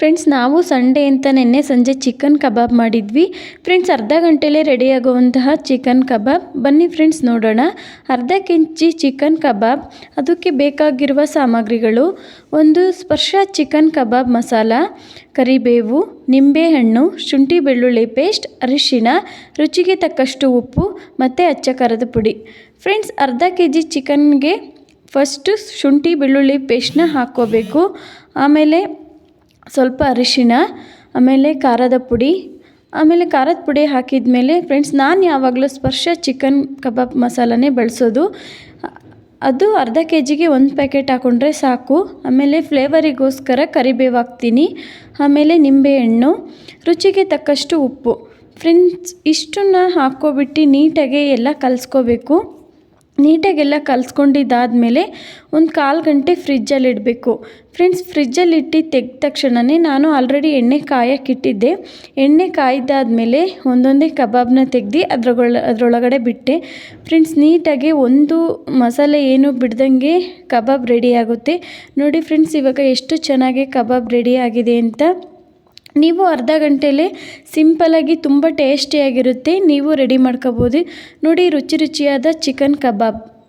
Friends ನಾವು Sunday ಅಂತ ನಿನ್ನೆ ಸಂಜೆ ಚಿಕನ್ ಕಬಾಬ್ ಮಾಡಿದ್ವಿ. ಫ್ರೆಂಡ್ಸ್ ಅರ್ಧ ಗಂಟೆಲೇ ರೆಡಿಯಾಗುವಂತಹ ಚಿಕನ್ ಕಬಾಬ್ ಬನ್ನಿ ಫ್ರೆಂಡ್ಸ್ ನೋಡೋಣ. ಅರ್ಧ ಕೆಂಚಿ ಚಿಕನ್ ಕಬಾಬ್ ಅದಕ್ಕೆ ಬೇಕಾಗಿರುವ ಸಾಮಗ್ರಿಗಳು. ಒಂದು ಸ್ಪರ್ಶ ಚಿಕನ್ ಕಬಾಬ್ ಮಸಾಲ, ಕರಿಬೇವು ನಿಂಬೆಹಣ್ಣು ಶುಂಠಿ ಬೆಳ್ಳುಳ್ಳಿ ಪೇಸ್ಟ್ ಅರಿಶಿಣ ರುಚಿಗೆ ತಕ್ಕಷ್ಟು ಉಪ್ಪು ಮತ್ತು ಅಚ್ಚ ಖಾರದ ಪುಡಿ. ಫ್ರೆಂಡ್ಸ್ ಅರ್ಧ ಕೆ ಜಿ ಚಿಕನ್ಗೆ ಫಸ್ಟು ಶುಂಠಿ ಬೆಳ್ಳುಳ್ಳಿ ಪೇಸ್ಟ್ನ ಹಾಕ್ಕೋಬೇಕು. ಆಮೇಲೆ ಸ್ವಲ್ಪ ಅರಿಶಿಣ, ಆಮೇಲೆ ಖಾರದ ಪುಡಿ, ಆಮೇಲೆ ಖಾರದ ಪುಡಿ ಹಾಕಿದ ಮೇಲೆ ಫ್ರೆಂಡ್ಸ್ ನಾನು ಯಾವಾಗಲೂ ಸ್ಪರ್ಶ ಚಿಕನ್ ಕಬಾಬ್ ಮಸಾಲನೇ ಬಳಸೋದು. ಅದು ಅರ್ಧ ಕೆ ಜಿಗೆ ಒಂದು ಪ್ಯಾಕೆಟ್ ಹಾಕ್ಕೊಂಡ್ರೆ ಸಾಕು. ಆಮೇಲೆ ಫ್ಲೇವರಿಗೋಸ್ಕರ ಕರಿಬೇವು ಹಾಕ್ತೀನಿ ಆಮೇಲೆ ನಿಂಬೆಹಣ್ಣು, ರುಚಿಗೆ ತಕ್ಕಷ್ಟು ಉಪ್ಪು. ಫ್ರೆಂಡ್ಸ್ ಇಷ್ಟನ್ನು ಹಾಕ್ಕೊಬಿಟ್ಟು ನೀಟಾಗಿ ಎಲ್ಲ ಕಲಿಸ್ಕೋಬೇಕು. ನೀಟಾಗೆಲ್ಲ ಕಲಿಸ್ಕೊಂಡಿದ್ದಾದ್ಮೇಲೆ ಒಂದು ಕಾಲು ಗಂಟೆ ಫ್ರಿಜ್ಜಲ್ಲಿ ಇಡಬೇಕು. ಫ್ರೆಂಡ್ಸ್, ಫ್ರಿಜ್ಜಲ್ಲಿ ಇಟ್ಟು ತೆಗೆದ ತಕ್ಷಣವೇ ನಾನು ಆಲ್ರೆಡಿ ಎಣ್ಣೆ ಕಾಯಕ್ಕಿಟ್ಟಿದ್ದೆ. ಎಣ್ಣೆ ಕಾಯ್ದಾದ್ಮೇಲೆ ಒಂದೊಂದೇ ಕಬಾಬ್ನ ತೆಗ್ದು ಅದ್ರಗೊಳ, ಅದರೊಳಗಡೆ ಬಿಟ್ಟೆ. ಫ್ರೆಂಡ್ಸ್, ನೀಟಾಗಿ ಒಂದು ಮಸಾಲೆ ಏನು ಬಿಡ್ದಂಗೆ ಕಬಾಬ್ ರೆಡಿ ಆಗುತ್ತೆ. ನೋಡಿ ಫ್ರೆಂಡ್ಸ್, ಇವಾಗ ಎಷ್ಟು ಚೆನ್ನಾಗಿ ಕಬಾಬ್ ರೆಡಿ ಆಗಿದೆ ಅಂತ. ನೀವು ಅರ್ಧ ಗಂಟೆಲೇ ಸಿಂಪಲಾಗಿ ತುಂಬ ಟೇಸ್ಟಿಯಾಗಿರುತ್ತೆ ನೀವು ರೆಡಿ ಮಾಡ್ಕೋಬೋದು. ನೋಡಿ ರುಚಿ ರುಚಿಯಾದ ಚಿಕನ್ ಕಬಾಬ್.